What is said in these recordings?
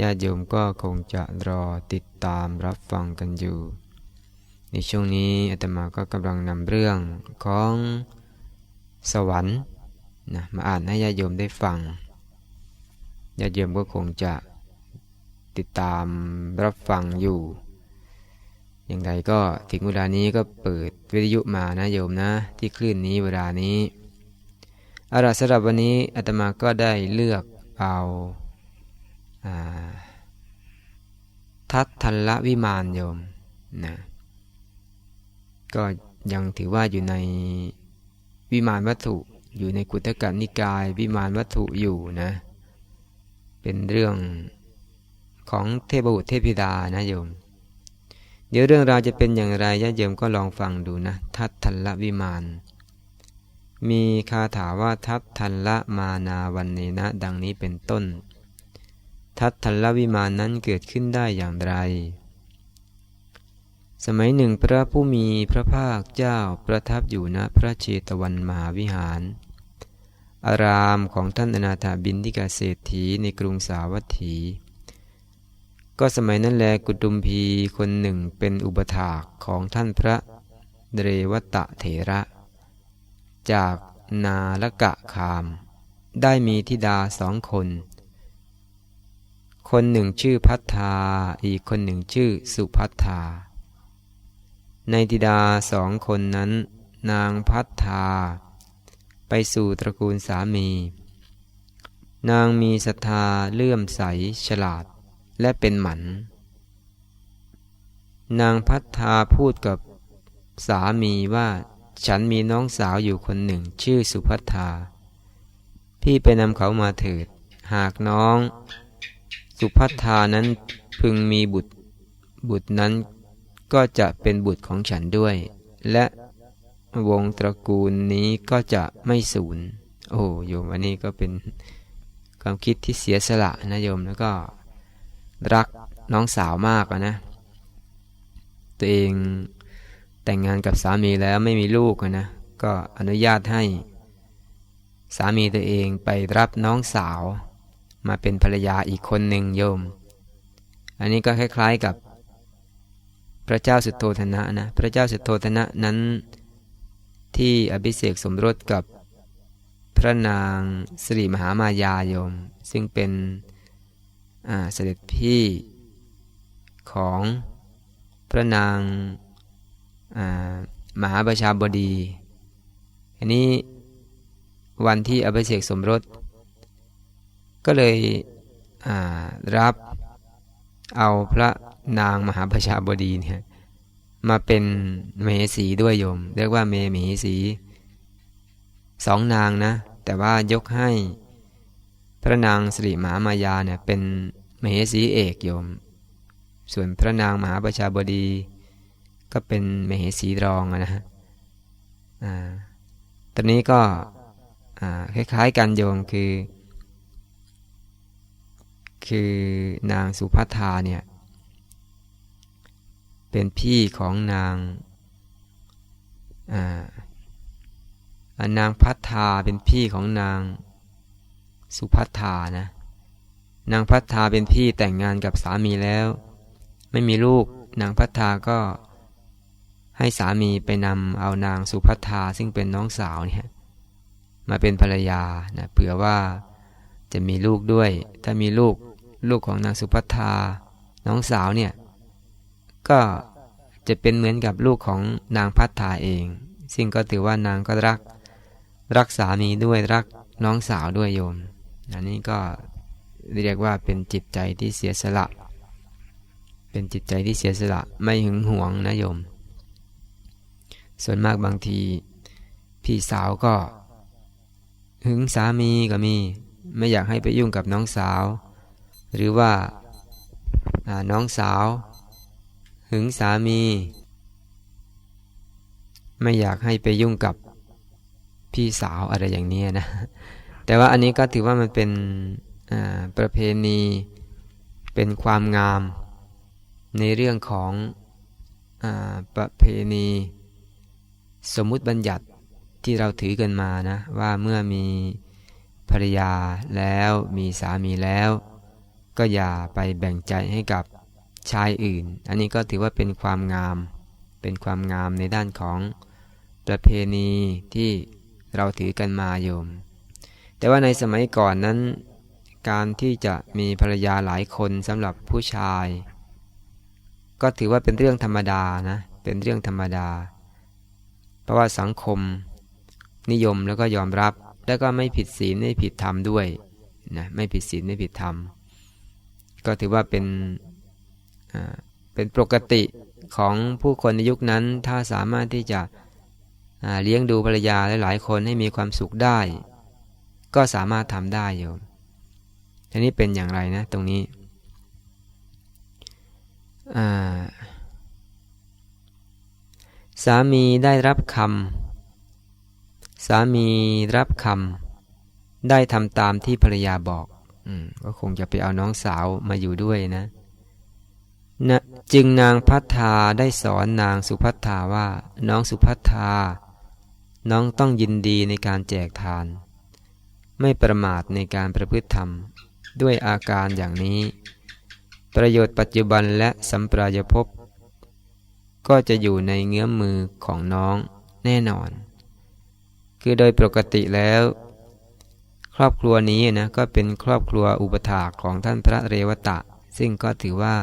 ญาติโยมก็คงจะรอติดตามรับฟังกันอยู่ ในช่วงนี้อาตมาก็กำลังนำเรื่องของสวรรค์นะมาอ่านให้ญาติโยมได้ฟังญาติโยมก็คงจะติดตามรับฟังอยู่ อย่างไรก็ถึงเวลานี้ก็เปิดวิทยุมานะโยมนะ ที่คลื่นนี้เวลานี้อาราสำหรับวันนี้อาตมาก็ได้เลือกเอา ทัตทันละวิมานโยมนะก็ยังถือว่าอยู่ในวิมานวัตถุอยู่ในกุตกะนิกายวิมานวัตถุอยู่นะ เป็นเรื่องของเทพบุตรเทพิดานะโยม เดี๋ยวเรื่องราวจะเป็นอย่างไรญาติโยมก็ลองฟังดูนะ ทัตทันละวิมาน มีคาถาว่าทัตทันละมานาวันเนนะ ดังนี้เป็นต้น ทัตทัลลวิมานนั้นเกิดขึ้นได้อย่างไร สมัยหนึ่งพระผู้มีพระภาคเจ้าประทับอยู่ณพระเชตวันมหาวิหาร อารามของท่านอนาถาบินทิกาเศรษฐีในกรุงสาวัตถี ก็สมัยนั้นแลกุตุมพีคนหนึ่งเป็นอุปถากของท่านพระเรวตะเถระ จากนาลกะคาม ได้มีธิดาสองคน คนหนึ่งชื่อพัฒาอีกคนหนึ่งชื่อสุพัฒาในธิดาสองคนนั้น นางพัฒาไปสู่ตระกูลสามี นางมีศรัทธาเลื่อมใสฉลาดและเป็นหมัน นางพัฒาพูดกับสามีว่าฉันมีน้องสาวอยู่คนหนึ่งชื่อสุพัฒาพี่ไปนำเขามาเถิด หากน้อง สุพัทธานั้นพึงมีบุตรบุตรนั้นก็จะเป็นบุตรของฉันด้วย และวงตระกูลนี้ก็จะไม่สูญโอ้โยมอันนี้ก็เป็นความคิดที่เสียสละนะโยมแล้วก็รักน้องสาวมากนะ ตัวเองแต่งงานกับสามีแล้วไม่มีลูกนะ ก็อนุญาตให้ สามีตัวเองไปรับน้องสาว มาเป็นภรรยาอีกคนหนึ่งโยม อันนี้ก็คล้าย ๆกับพระเจ้าสุโธธนะนะ พระเจ้าสุโธธนะนั้น ที่อภิเษกสมรสกับพระนางสิริมหามายาโยม ซึ่งเป็นเสด็จพี่ของพระนางมหาประชาบดี อันนี้วันที่อภิเษกสมรส ก็เลยรับเอาพระนางมหาประชาบดีเนี่ยมาเป็นเมสีด้วยโยม เรียกว่าเมหมีสีสองนางนะ แต่ว่ายกให้พระนางสิริมหามายาเนี่ยเป็นมเหสีเอกโยม ส่วนพระนางมหาประชาบดี ก็เป็นมเหสีรองนะฮะตอนนี้ก็คล้ายๆกันโยมคือ คือนางสุภัทาเนี่ยเป็นพี่ของนางอานางพัฒาเป็นพี่ของนางสุภัทานะ นางพัฒาเป็นพี่แต่งงานกับสามีแล้ว ไม่มีลูก นางพัฒาก็ให้สามีไปนำเอานางสุภัทาซึ่งเป็นน้องสาวเนี่ยมาเป็นภรรยานะเผื่อว่าจะมีลูกด้วย ถ้ามีลูก ลูกของนางสุภัทาน้องสาวเนี่ยก็จะเป็นเหมือนกับลูกของนางพัฒนาเอง ซึ่งก็ถือว่านางก็รักรักสามีด้วยรักน้องสาวด้วยโยม อันนี้ก็เรียกว่าเป็นจิตใจที่เสียสละ เป็นจิตใจที่เสียสละไม่หึงหวงนะโยม ส่วนมากบางทีพี่สาวก็ หึงสามีก็มี ไม่อยากให้ไปยุ่งกับน้องสาว หรือว่าน้องสาว หึงสามี ไม่อยากให้ไปยุ่งกับพี่สาวอะไรอย่างนี้นะ แต่ว่าอันนี้ก็ถือว่ามันเป็นประเพณีเป็นความงามในเรื่องของอประเพณี สมมุติบัญญัติที่เราถือกันมานะ ว่าเมื่อมีภรรยาแล้วมีสามีแล้ว ก็อย่าไปแบ่งใจให้กับชายอื่น อันนี้ก็ถือว่าเป็นความงาม เป็นความงามในด้านของประเพณีที่เราถือกันมาโยม แต่ว่าในสมัยก่อนนั้น การที่จะมีภรรยาหลายคนสำหรับผู้ชาย ก็ถือว่าเป็นเรื่องธรรมดานะ เป็นเรื่องธรรมดา เพราะว่าสังคมนิยมแล้วก็ยอมรับ แล้วก็ไม่ผิดศีลไม่ผิดธรรมด้วยนะ ไม่ผิดศีลไม่ผิดธรรม ก็ถือว่าเป็นเป็นปกติของผู้คนในยุคนั้น ถ้าสามารถที่จะเลี้ยงดูภรรยาหลายๆคนให้มีความสุขได้ ก็สามารถทำได้โยมทีนี้เป็นอย่างไรนะ ตรงนี้สามีได้รับคำสามีรับคำได้ทำตามที่ภรรยาบอก ก็คงจะไปเอาน้องสาวมาอยู่ด้วยนะนะจึงนางพัฒธาได้สอนนางสุพัฒธาว่า น้องสุพัฒธา น้องต้องยินดีในการแจกทาน ไม่ประมาทในการประพฤติธรรม ด้วยอาการอย่างนี้ ประโยชน์ปัจจุบันและสัมปรายภพก็จะอยู่ในเงื้อมมือของน้องแน่นอน คือโดยปกติแล้ว ครอบครัวนี้นะก็เป็นครอบครัวอุปถาของท่านพระเรวตะ ซึ่งก็ถือว่า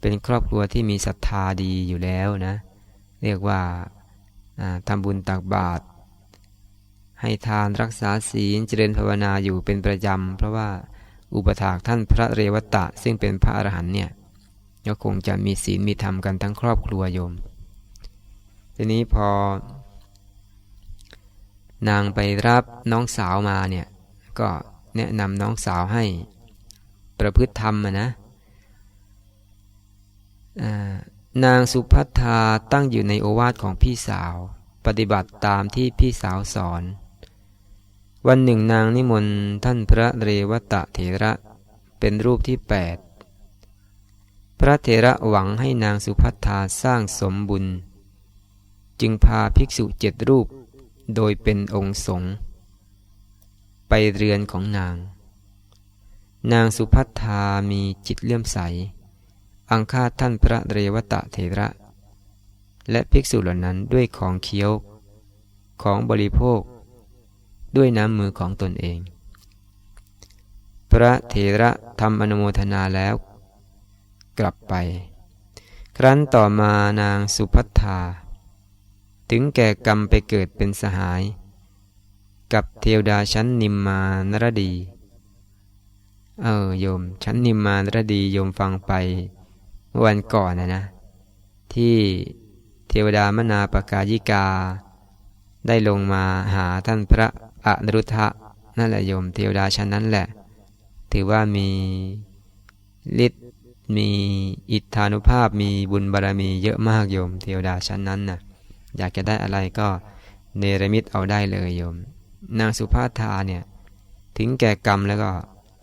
เป็นครอบครัวที่มีศรัทธาดีอยู่แล้วนะ เรียกว่าทำบุญตักบาตรให้ทานรักษาศีลเจริญภาวนาอยู่เป็นประจำ เพราะว่าอุปถากท่านพระเรวตะ ซึ่งเป็นพระอรหันต์เนี่ยก็คงจะมีศีลมีธรรมกันทั้งครอบครัวโยม ทีนี้พอ นางไปรับน้องสาวมาเนี่ย ก็แนะนำน้องสาวให้ ประพฤติธรรมนะนางสุพัทธาตั้งอยู่ในโอวาทของพี่สาว ปฏิบัติตามที่พี่สาวสอน วันหนึ่งนางนิมนต์ท่านพระเรวตะเถระเป็นรูปที่แปดพระเถระหวังให้นางสุพัทธาสร้างสมบุญ จึงพาภิกษุเจ็ดรูป โดยเป็นองค์สงฆ์ไปเรือนของนาง นางสุพัทธามีจิตเลื่อมใส อังคาท่านพระเรวตะเถระ และภิกษุเหล่านั้นด้วยของเคี้ยว ของบริโภค ด้วยน้ำมือของตนเอง พระเถระทำอนุโมทนาแล้ว กลับไป ครั้นต่อมานางสุพัทธา ถึงแก่กรรมไปเกิดเป็นสหาย กับเทวดาชั้นนิมมานรดี เออโยม ชั้นนิมมานรดีโยมฟังไปวันก่อนนะนะ ที่เทวดามนาปกายิกา ได้ลงมาหาท่านพระอนุรุทธะนั่นแหละโยมเทวดาชั้นนั้นแหละ ถือว่ามีฤทธิ์มีอิทธานุภาพมีบุญบารรมีเยอะมากโยมเทวดาชั้นนั้นนะ่ะ อยากจะได้อะไรก็เนรมิตเอาได้เลยโยม นางสุภาธาเนี่ยถึงแก่กรรมแล้วก็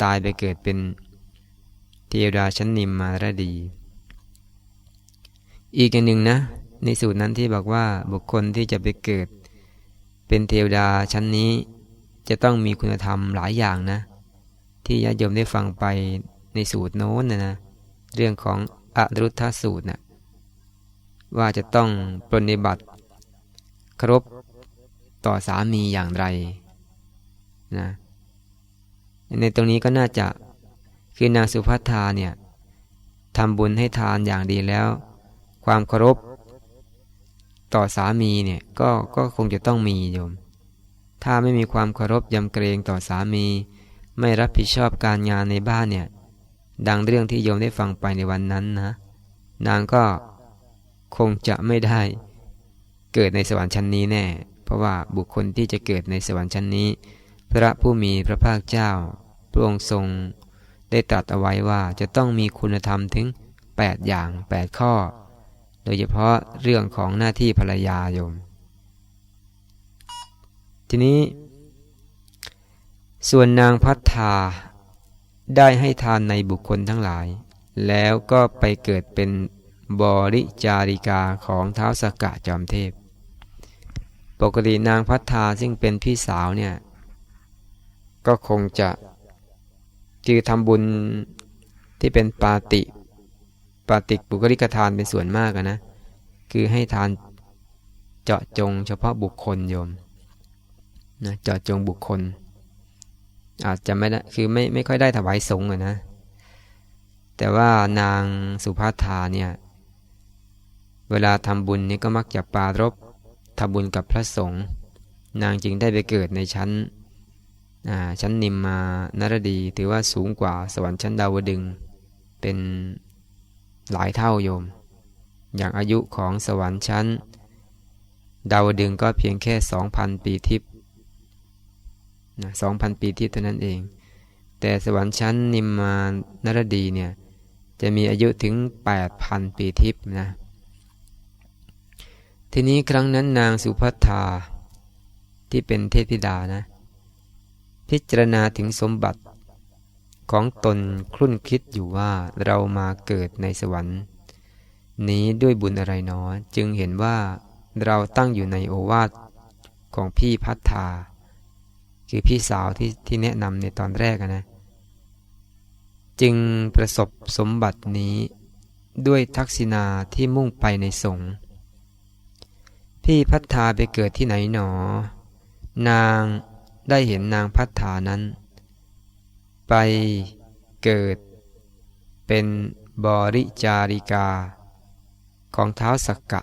ตายไปเกิดเป็นเทวดาชั้นนิมมารดี อีกอย่างหนึ่งนะ ในสูตรนั้นที่บอกว่าบุคคลที่จะไปเกิด เป็นเทวดาชั้นนี้ จะต้องมีคุณธรรมหลายอย่างนะ ที่ญาติโยมได้ฟังไปในสูตรโน้นนะนะเรื่องของอรุทธสูตรนะว่าจะต้องปรนิบัติ ครบต่อสามีอย่างไรนะในตรงนี้ก็น่าจะคือนางสุภัทธาเนี่ยทำบุญให้ทานอย่างดีแล้ว ความเคารพต่อสามีเนี่ยก็ก็คงจะต้องมีโยม ถ้าไม่มีความเคารพยำเกรงต่อสามี ไม่รับผิดชอบการงานในบ้านเนี่ยดังเรื่องที่โยมได้ฟังไปในวันนั้นนะ นางก็คงจะไม่ได้ เกิดในสวรรค์ชั้นนี้แน่ เพราะว่าบุคคลที่จะเกิดในสวรรค์ชั้นนี้ พระผู้มีพระภาคเจ้าพระองค์ทรง ได้ตรัสเอาไว้ว่าจะต้องมีคุณธรรมถึง 8 อย่าง 8 ข้อ โดยเฉพาะเรื่องของหน้าที่ภรรยาโยม ทีนี้ ส่วนนางพัฒธาได้ให้ทานในบุคคลทั้งหลาย แล้วก็ไปเกิดเป็นบริจาริกาของเท้าสกกะจอมเทพ ปกตินางพัฒธาซึ่งเป็นพี่สาวเนี่ย ก็คงจะคือทำบุญที่เป็นปาติปาติบุคลิกทานเป็นส่วนมากนะ คือให้ทานเจาะจงเฉพาะบุคคลโยมนะเจาะจงบุคคล อาจจะไม่ได้คือไม่ไม่ค่อยได้ถวายสงฆ์นะ แต่ว่านางสุภาธาเนี่ย เวลาทำบุญนี่ก็มักจะปารบ ทำบุญกับพระสงฆ์นางจึงได้ไปเกิดในชั้นชั้นนิมมานรดี ถือว่าสูงกว่าสวรรค์ชั้นดาวดึง เป็นหลายเท่าโยม อย่างอายุของสวรรค์ชั้น ดาวดึงก็เพียงแค่ 2,000 ปีทิพย์นะ2,000ปีทิพย์เท่านั้นเอง แต่สวรรค์ชั้นนิมมานรดีเนี่ยจะมีอายุถึง 8,000 ปีทิพย์นะ ทีนี้ครั้งนั้นนางสุภัทธาที่เป็นเทพธิดานะ พิจารณาถึงสมบัติของตนครุ่นคิดอยู่ว่าเรามาเกิดในสวรรค์ นี้ด้วยบุญอะไรนอจึงเห็นว่าเราตั้งอยู่ในโอวาทของพี่พัฒนาคือพี่สาวที่ที่แนะนำในตอนแรกนะ จึงประสบสมบัตินี้ด้วยทักษิณาที่มุ่งไปในสงฆ์ พี่พัฒนาไปเกิดที่ไหนหนอ นางได้เห็นนางพัฒนานั้น ไปเกิด เป็นบริจาริกา ของเท้าสักกะ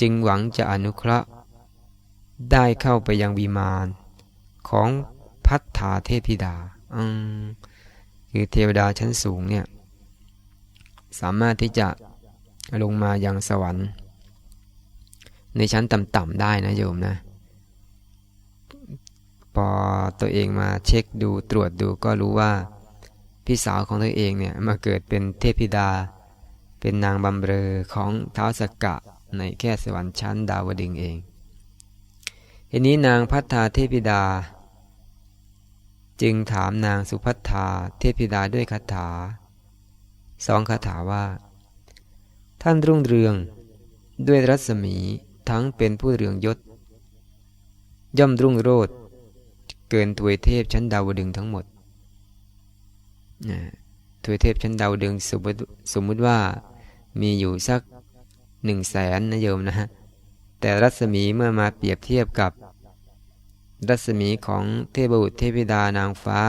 จึงหวังจะอนุเคราะห์ ได้เข้าไปยังวิมานของพัฒธาเทพธิดาคือเทวดาชั้นสูงเนี่ย สามารถที่จะลงมายังสวรรค์ ในชั้นต่ำๆได้นะโยมนะ พอตัวเองมาเช็คดูตรวจดูก็รู้ว่า พี่สาวของตัวเองเนี่ยมาเกิดเป็นเทพิดา เป็นนางบำเรอของท้าวสกกะในแค่สวรรค์ชั้นดาวดึงเองทีนี้นางพัฒนาเทพิดา จึงถามนางสุพัฒนาเทพิดาด้วยคาถาสองคาถาว่า ท่านรุ่งเรืองด้วยรัศมี ทั้งเป็นผู้เรืองยศ ย่อมรุ่งโรดเกินถวยเทพชั้นดาวดึงทั้งหมดถวยเทพชั้นดาวดึงสมมติสมมติว่ามีอยู่สักหนึ่งแสนนะโยมนะฮะแต่รัศมีเมื่อมาเปรียบเทียบกับ รัศมีของเทพบุตรเทพิดานางฟ้า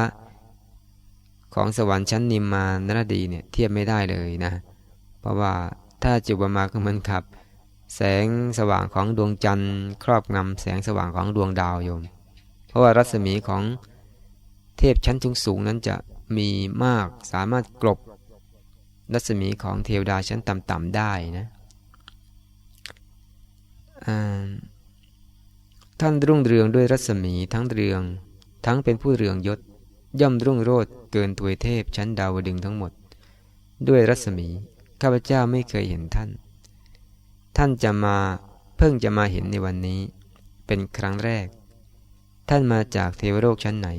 ของสวรรค์ชั้นนิมมานรดีเนี่ยเทียบไม่ได้เลยนะ เพราะว่าถ้าจุบมาก็เหมือนกับ แสงสว่างของดวงจันทร์ครอบงำแสงสว่างของดวงดาวโยม เพราะว่ารัศมีของเทพชั้นสูงสูงนั้นจะมีมากสามารถกลบรัศมีของเทวดาชั้นต่ำๆได้นะท่านรุ่งเรืองด้วยรัศมีทั้งเรือง ทั้งเป็นผู้เรืองยศ ย่อมรุ่งโรดเกินตัวเทพชั้นดาวดึงทั้งหมด ด้วยรัศมีข้าพเจ้าไม่เคยเห็นท่าน ท่านจะมาเพิ่งจะมาเห็นในวันนี้ เป็นครั้งแรก ท่านมาจากเทวโลกชั้นไหน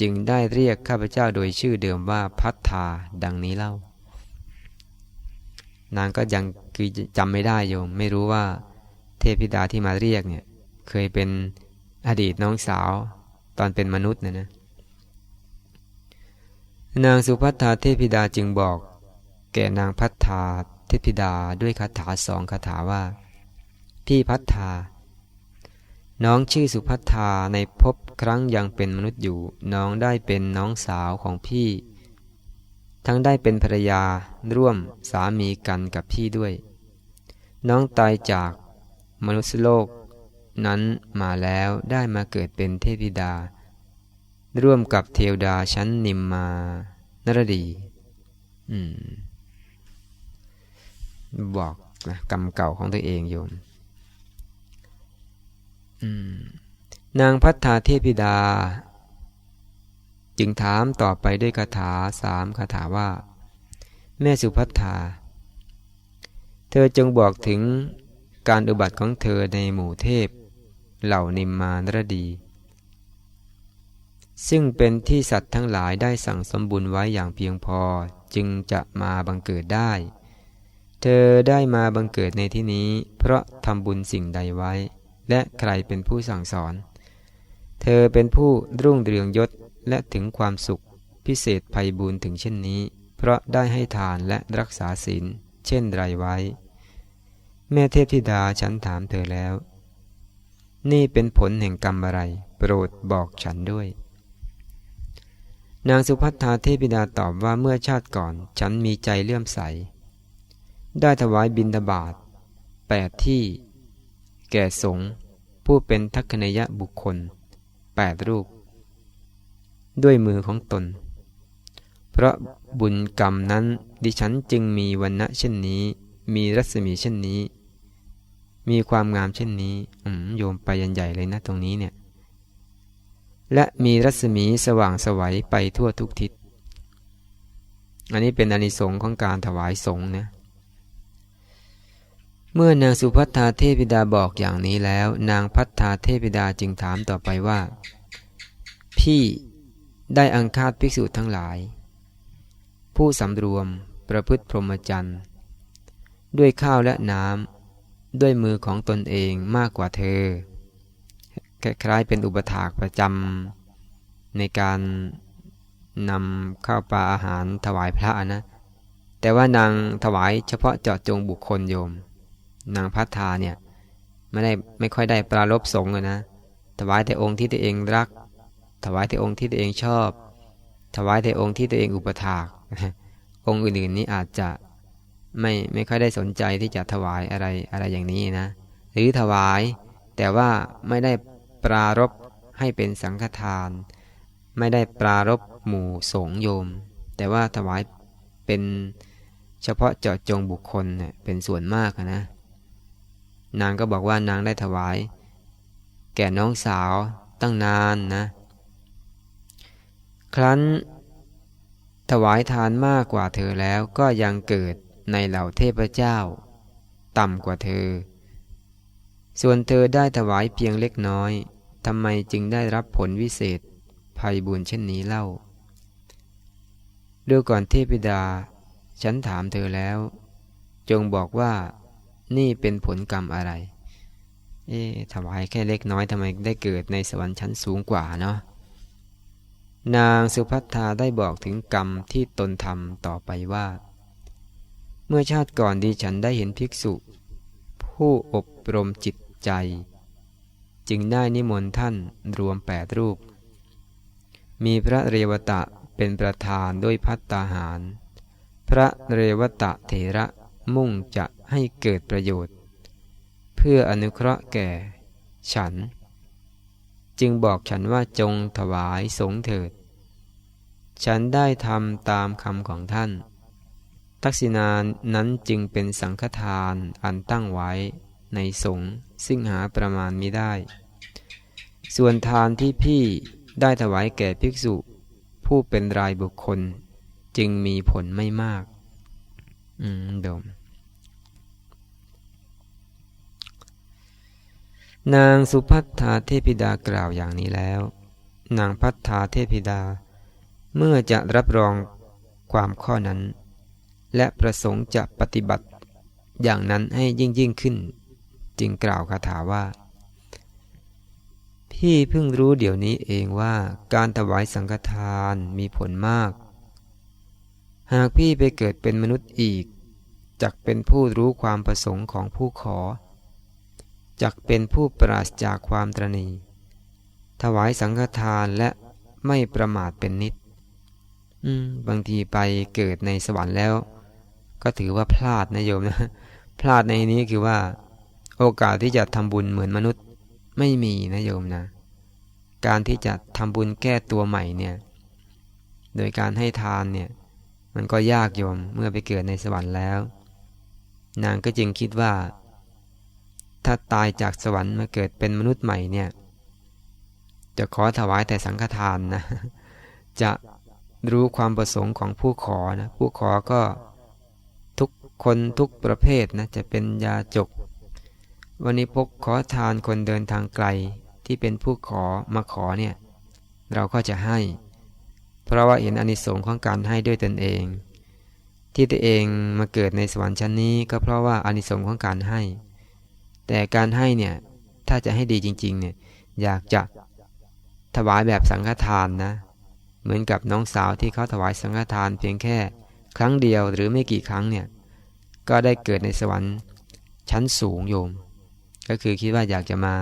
จึงได้เรียกข้าพเจ้าโดยชื่อเดิมว่าพัฒธาดังนี้เล่า นางก็ยังคือจำไม่ได้โยม ไม่รู้ว่าเทพิดาที่มาเรียกเนี่ย เคยเป็นอดีตน้องสาวตอนเป็นมนุษย์นะนะ นางสุพัฒธาเทพิดาจึงบอก แก่นางพัฒธา เทพิดาด้วยคาถาสองคาถาว่า พี่พัฒธาน้องชื่อสุภัทธาในภพครั้งยังเป็นมนุษย์อยู่ น้องได้เป็นน้องสาวของพี่ ทั้งได้เป็นภรรยาร่วมสามีกันกับพี่ด้วย น้องตายจากมนุษย์โลก นั้นมาแล้วได้มาเกิดเป็นเทพิดา ร่วมกับเทวดาชั้นนิมมานรดี บอกนะกรรมเก่าของตัวเองโยมนางพัฒนาเทพิดา จึงถามต่อไปด้วยคาถาสามคาถาว่า แม่สุพัฒนาเธอจงบอกถึงการอุบัติของเธอในหมู่เทพ เหล่านิมมานรดี ซึ่งเป็นที่สัตว์ทั้งหลายได้สั่งสมบุญไว้อย่างเพียงพอจึงจะมาบังเกิดได้ เธอได้มาบังเกิดในที่นี้ เพราะทำบุญสิ่งใดไว้ และใครเป็นผู้สั่งสอน เธอเป็นผู้รุ่งเรืองยศและถึงความสุข พิเศษภัยบุญถึงเช่นนี้ เพราะได้ให้ทานและรักษาศีลเช่นไรไว้ แม่เทพธิดาฉันถามเธอแล้ว นี่เป็นผลแห่งกรรมอะไร โปรดบอกฉันด้วย นางสุพัฒนาเทพิดาตอบว่าเมื่อชาติก่อน ฉันมีใจเลื่อมใส ได้ถวายบิณฑบาตแปดที่ แก่สงฆ์ผู้เป็นทักขณยะบุคคลแปดรูป ด้วยมือของตน เพราะบุญกรรมนั้นดิฉันจึงมีวันณะเช่นนี้ มีรัศมีเช่นนี้ มีความงามเช่นนี้อืมโยมไปยันใหญ่เลยนะตรงนี้เนี่ย และมีรัศมีสว่างสวัยไปทั่วทุกทิศ อันนี้เป็นอนิสงค์ของการถวายสงฆ์นะ เมื่อนางสุพัฒนาเทพิดาบอกอย่างนี้แล้ว นางพัฒนาเทพิดาจึงถามต่อไปว่า พี่ได้อังคาดภิกษุทั้งหลาย ผู้สำรวมประพฤติพรหมจรรย์ด้วยข้าวและน้ำด้วยมือของตนเองมากกว่าเธอ คล้ายเป็นอุปถากประจำในการนำข้าวปลาอาหารถวายพระนะ แต่ว่านางถวายเฉพาะเจาะจงบุคคลโยม นางพัฒนาเนี่ยไม่ได้ไม่ค่อยได้ปรารบสงฆ์นะถวายแต่องค์ที่ตัวเองรัก ถวายแต่องค์ที่ตัวเองชอบ ถวายแต่องค์ที่ตัวเองอุปถากองค์อื่นๆนี้อาจจะไม่ไม่ค่อยได้สนใจที่จะถวายอะไรอะไรอย่างนี้นะ หรือถวายแต่ว่าไม่ได้ปรารบให้เป็นสังฆทาน ไม่ได้ปรารบหมู่สงโยม แต่ว่าถวายเป็นเฉพาะเจาะจงบุคคลเน่ยเป็นส่วนมากนะ นางก็บอกว่านางได้ถวาย แก่น้องสาวตั้งนานนะ ครั้น ถวายทานมากกว่าเธอแล้วก็ยังเกิดในเหล่าเทพเจ้า ต่ำกว่าเธอ ส่วนเธอได้ถวายเพียงเล็กน้อยทำไมจึงได้รับผลวิเศษภัยบุญเช่นนี้เล่าดูก่อนเทพิดา ฉันถามเธอแล้ว จงบอกว่า นี่เป็นผลกรรมอะไร เอ๊ถวายแค่เล็กน้อยทำไมได้เกิดในสวรรค์ชั้นสูงกว่าเนาะนางสุพัทธาได้บอกถึงกรรมที่ตนทำต่อไปว่า เมื่อชาติก่อนดีฉันได้เห็นภิกษุ ผู้อบรมจิตใจ จึงได้นิมนต์ท่านรวมแปดรูป มีพระเรวตะเป็นประธานด้วยพัตตาหาร พระเรวตะเถระมุ่งจะ ให้เกิดประโยชน์ เพื่ออนุเคราะห์แก่ ฉัน จึงบอกฉันว่าจงถวายสงเถิด ฉันได้ทำตามคำของท่าน ทักษิณานั้นจึงเป็นสังฆทานอันตั้งไว้ในสงซึ่งหาประมาณมิได้ ส่วนทานที่พี่ได้ถวายแก่ภิกษุ ผู้เป็นรายบุคคลจึงมีผลไม่มาก อืมดม นางสุพัฒธาเทพิดากล่าวอย่างนี้แล้ว นางพัฒธาเทพิดา เมื่อจะรับรองความข้อนั้น และประสงค์จะปฏิบัติ อย่างนั้นให้ยิ่งยิ่งขึ้น จึงกล่าวคาถาว่า พี่เพิ่งรู้เดี๋ยวนี้เองว่าการถวายสังฆทานมีผลมาก หากพี่ไปเกิดเป็นมนุษย์อีกจักเป็นผู้รู้ความประสงค์ของผู้ขอ จักเป็นผู้ปราศจากความตรณี ถวายสังฆทานและไม่ประมาทเป็นนิดบางทีไปเกิดในสวรรค์แล้ว ก็ถือว่าพลาดนะโยมนะ พลาดในนี้คือว่า โอกาสที่จะทำบุญเหมือนมนุษย์ไม่มีนะโยมนะ การที่จะทำบุญแก้ตัวใหม่เนี่ย โดยการให้ทานเนี่ย มันก็ยากโยมเมื่อไปเกิดในสวรรค์แล้ว นางก็จึงคิดว่า ถ้าตายจากสวรรค์มาเกิดเป็นมนุษย์ใหม่เนี่ย จะขอถวายแต่สังฆทานนะ จะรู้ความประสงค์ของผู้ขอนะ ผู้ขอก็ทุกคนทุกประเภทนะ จะเป็นยาจก วันนี้พกขอทานคนเดินทางไกลที่เป็นผู้ขอมาขอเนี่ย เราก็จะให้ เพราะว่าเห็นอานิสงส์ของการให้ด้วยตนเอง ที่ตัวเองมาเกิดในสวรรค์ชั้นนี้ก็เพราะว่าอานิสงส์ของการให้ แต่การให้เนี่ย ถ้าจะให้ดีจริง ๆ เนี่ย อยากจะถวายแบบสังฆทานนะ เหมือนกับน้องสาวที่เขาถวายสังฆทานเพียงแค่ ครั้งเดียวหรือไม่กี่ครั้งเนี่ย ก็ได้เกิดในสวรรค์ชั้นสูงโยม ก็คือคิดว่าอยากจะมา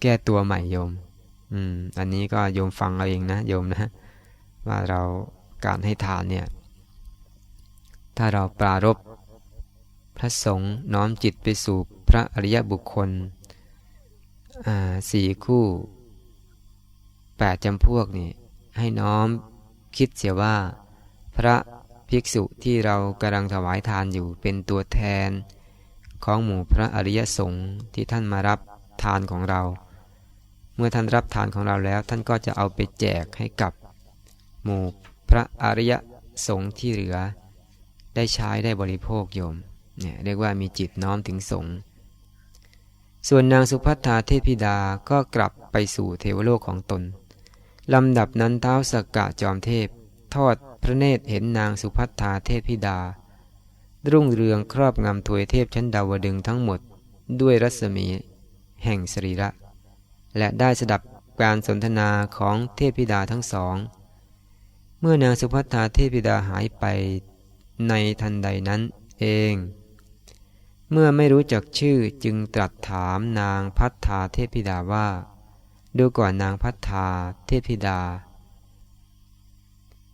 แก้ตัวใหม่โยม อืม อันนี้ก็โยมฟังเอาเองนะโยมนะ ว่าเราการให้ทานเนี่ย ถ้าเราปรารบพระสงฆ์น้อมจิตไปสู่ ระอริยบุคคลสี่คู่แปดจำพวกนี่ให้น้อมคิดเสียว่า พระภิกษุที่เรากำลังถวายทานอยู่เป็นตัวแทน ของหมู่พระอริยสงฆ์ที่ท่านมารับทานของเรา เมื่อท่านรับทานของเราแล้ว ท่านก็จะเอาไปแจกให้กับ หมู่พระอริยสงฆ์ที่เหลือ ได้ใช้ได้บริโภคโยมเนี่ยเรียกว่ามีจิตน้อมถึงสงฆ์ ส่วนนางสุภัทธาเทพิดาก็กลับไปสู่เทวโลกของตนลำดับนั้นเท้าสกกะจอมเทพ ทอดพระเนตรเห็นนางสุพัทธาเทพธิดา รุ่งเรืองครอบงำถวยเทพชั้นดาวดึงทั้งหมดด้วยรัศมีแห่งสรีระ และได้สดับการสนทนาของเทพธิดาทั้งสอง เมื่อนางสุพัทธาเทพธิดาหายไปในทันใดนั้นเอง เมื่อไม่รู้จักชื่อจึงตรัสถามนางพัฒธาเทพธิดาว่า ดูก่อนนางพัฒธาเทพธิดา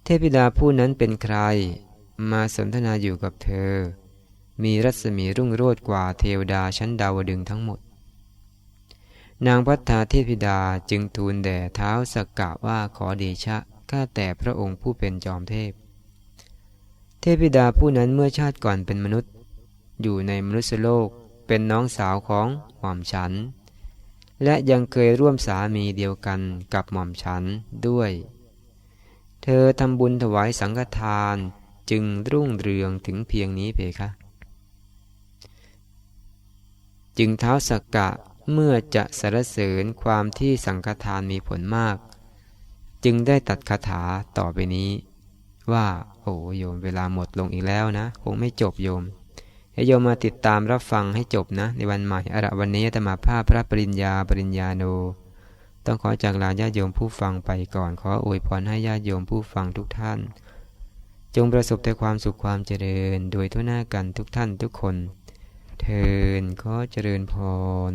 เทพิดาผู้นั้นเป็นใคร มาสนทนาอยู่กับเธอ มีรัศมีรุ่งโรจน์กว่าเทวดาชั้นดาวดึงทั้งหมด นางพัฒนาเทพิดาจึงทูลแด่เท้าสกกะว่าขอเดชะข้าแต่พระองค์ผู้เป็นจอมเทพ เทพิดาผู้นั้นเมื่อชาติก่อนเป็นมนุษย์ อยู่ในมนุษยโลกเป็นน้องสาวของหม่อมฉัน และยังเคยร่วมสามีเดียวกันกับหม่อมฉันด้วย เธอทำบุญถวายสังฆทานจึงรุ่งเรืองถึงเพียงนี้เพคะ จึงเท้าสักกะเมื่อจะสรรเสริญความที่สังฆทานมีผลมาก จึงได้ตัดคาถาต่อไปนี้ ว่าโอ้โยมเวลาหมดลงอีกแล้วนะ คงไม่จบโยม ให้โยมมาติดตามรับฟังให้จบนะ ในวันใหม่อระวันนี้ธรรมาภาพพระปริญญาปริญญาโน ต้องขอจากลาญาโยมผู้ฟังไปก่อน ขออวยพรให้ญาโยมผู้ฟังทุกท่าน จงประสบแต่ความสุขความเจริญ โดยทั่วหน้ากันทุกท่านทุกคน เทินขอเจริญพร